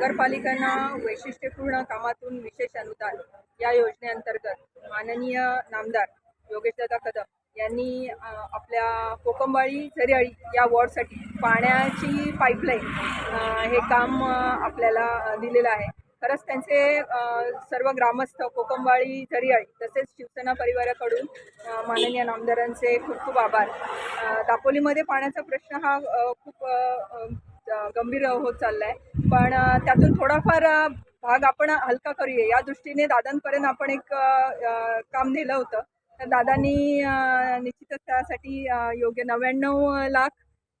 नगरपालिकांना वैशिष्ट्यपूर्ण कामातून विशेष अनुदान या योजनेअंतर्गत माननीय नामदार योगेशदादा कदम यांनी आपल्या कोकंबाळी झरियाळी या वॉर्डसाठी पाण्याची पाईपलाईन हे काम आपल्याला दिलेलं आहे. खरंच त्यांचे सर्व ग्रामस्थ कोकंबाळी झरियाळी तसेच शिवसेना परिवाराकडून माननीय नामदारांचे खूप खूप आभार. दापोलीमध्ये पाण्याचा प्रश्न हा खूप गंभीर होत चालला आहे पण त्यातून थोडाफार भाग आपण हलका करूया. या दृष्टीने दादांपर्यंत आपण एक काम नेलं होतं. तर दादांनी निश्चितच त्यासाठी योग्य नव्याण्णव लाख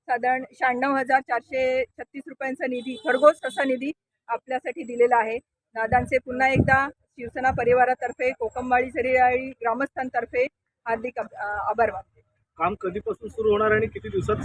साधारण शहाण्णव हजार चारशे छत्तीस रुपयांचा निधी खरगोश असा निधी आपल्यासाठी दिलेला आहे. दादांचे पुन्हा एकदा शिवसेना परिवारातर्फे कोकमवाळी झरियाळी ग्रामस्थांतर्फे हार्दिक आभार मानते. काम कधीपासून सुरू होणार आणि किती दिवसात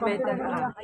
better.